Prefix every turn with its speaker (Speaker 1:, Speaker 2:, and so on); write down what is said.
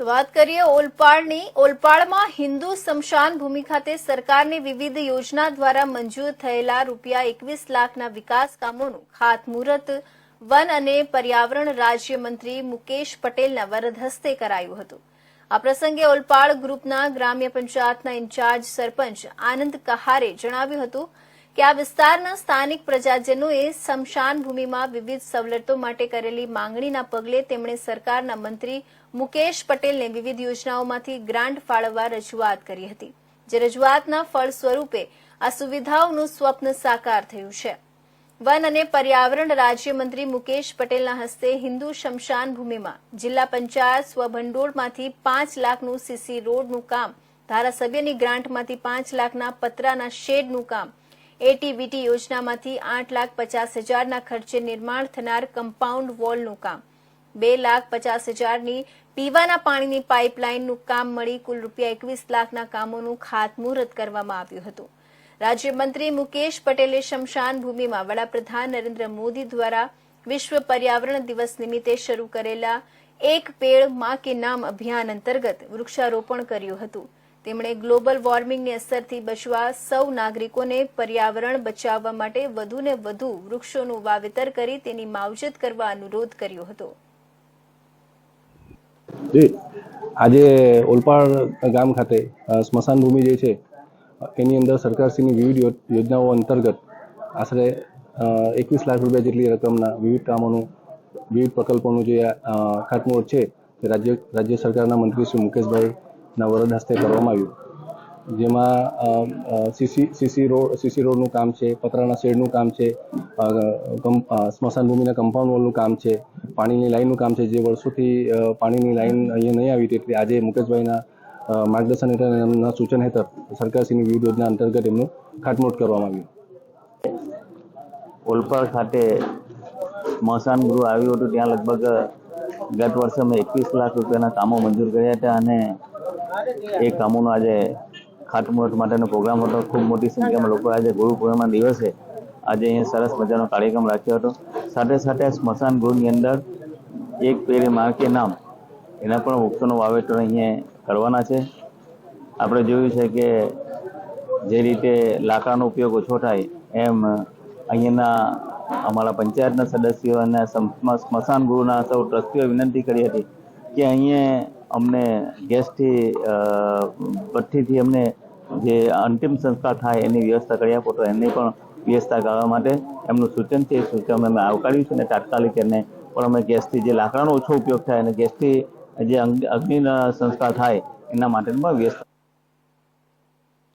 Speaker 1: તો વાત કરીએ ઓલપાડની. ઓલપાડમાં હિન્દુ સ્મશાન ભૂમિ ખાતે સરકારની વિવિધ યોજના દ્વારા મંજૂર થયેલા રૂપિયા એકવીસ લાખના વિકાસ કામોનું ખાતમુહૂર્ત વન અને પર્યાવરણ રાજ્યમંત્રી મુકેશ પટેલના વરદ હસ્તે કરાયું હતું. આ પ્રસંગે ઓલપાડ ગ્રુપના ગ્રામ્ય પંચાયતના ઇન્ચાર્જ સરપંચ આનંદ કહારે જણાવ્યું હતું કે આ વિસ્તારના સ્થાનિક પ્રજાજનોએ શમશાન ભૂમિમાં વિવિધ સવલતો માટે કરેલી માંગણીના પગલે તેમણે સરકારના મંત્રી મુકેશ પટેલને વિવિધ યોજનાઓમાંથી ગ્રાન્ટ ફાળવવા રજૂઆત કરી હતી, જે રજૂઆતના ફળ સ્વરૂપે આ સુવિધાઓનું સ્વપ્ન સાકાર થયું છે. વન અને પર્યાવરણ રાજ્યમંત્રી મુકેશ પટેલના હસ્તે હિન્દુ શમશાન ભૂમિમાં જિલ્લા પંચાયત સ્વભંડોળમાંથી પાંચ લાખનું સીસી રોડનું કામ, ધારાસભ્યની ગ્રાન્ટમાંથી પાંચ લાખના પતરાના શેડનું કામ એટીવીટી યોજનામાંથી આઠ લાખ પચાસ હજારના ખર્ચે નિર્માણ થનાર કમ્પાઉન્ડ વોલનું કામ. બે લાખ પચાસ હજારની પીવાના પાણીની પાઇપલાઇનનું કામ મળી કુલ રૂપિયા એકવીસ લાખના કામોનું ખાતમુહૂર્ત કરવામાં આવ્યું હતું. રાજ્યમંત્રી મુકેશ પટેલે શમશાન ભૂમિમાં વડાપ્રધાન નરેન્દ્ર મોદી દ્વારા વિશ્વ પર્યાવરણ દિવસ નિમિત્તે શરૂ કરેલા એક પેડમાં કે નામ અભિયાન અંતર્ગત વૃક્ષારોપણ કર્યું હતું. તેમણે ગ્લોબલ વોર્મિંગની અસરથી બચવા સૌ નાગરિકોને પર્યાવરણ બચાવવા માટે વધુને વધુ વૃક્ષોનું વાવેતર કરી તેની માવજત કરવા અનુરોધ કર્યો હતો.
Speaker 2: આજે ઓલપાડ ગામ ખાતે સ્મશાન ભૂમિ જે છે, એની અંદર સરકારશ્રીની વિવિધ યોજનાઓ અંતર્ગત આશરે એકવીસ લાખ રૂપિયા જેટલી રકમના વિવિધ કામોનું, વિવિધ પ્રકલ્પોનું જે ખાતમુહૂર્ત છે રાજ્ય રાજ્ય સરકારના મંત્રી શ્રી મુકેશભાઈના વરદ હસ્તે કરવામાં આવ્યું. જેમાં સીસી સીસી રોડ સીસી રોડનું કામ છે, પતરાના શેડનું કામ છે સ્મશાન ભૂમિના કમ્પાઉન્ડ વોલનું કામ છે, પાણીની લાઈનનું કામ છે. જે વર્ષોથી પાણીની લાઇન અહીંયા નહીં આવી હતી એટલે આજે મુકેશભાઈના માર્ગદર્શન હેઠળ એમના સૂચન હેઠળ સરકારશ્રીની વિવિધ યોજના અંતર્ગત એમનું ખાટમોટ કરવામાં આવ્યું.
Speaker 3: ઓલપાડ ખાતે સ્મશાન ગૃહ આવ્યું હતું. ત્યાં લગભગ ગત વર્ષે અમે એકવીસ લાખ રૂપિયાના કામો મંજૂર કર્યા હતા અને એ કામોનો આજે ખાતમુહૂર્ત માટેનો પ્રોગ્રામ હતો. ખૂબ મોટી સંખ્યામાં લોકો આજે ગુરુ પૂર્ણિમાના દિવસે આજે અહીંયા સરસ મજાનો કાર્યક્રમ રાખ્યો હતો. સાથે સાથે સ્મશાન ગૃહની અંદર એક પેરે માર્કે નામ એના પણ વૃક્ષોનું વાવેતર અહીંયા કરવાના છે. આપણે જોયું છે કે જે રીતે લાકડાનો ઉપયોગ ઓછો થાય એમ અહીંયાના અમારા પંચાયતના સદસ્યો અને સ્મશાન ગૃહના સૌ ટ્રસ્ટીઓ વિનંતી કરી હતી કે અહીંયા અમને ગેસથી ભઠ્ઠીથી અમને જે અંતિમ સંસ્કાર થાય એની વ્યવસ્થા કરી આપો, તો એની પણ વ્યવસ્થા કરવા માટે એમનું સૂચન છે. એ સૂચન અમે આવકાર્યું છે અને તાત્કાલિક એને પણ અમે ગેસથી જે લાકડાનો ઓછો ઉપયોગ થાય અને ગેસથી જે અગ્નિ સંસ્કાર થાય એના માટેની પણ વ્યવસ્થા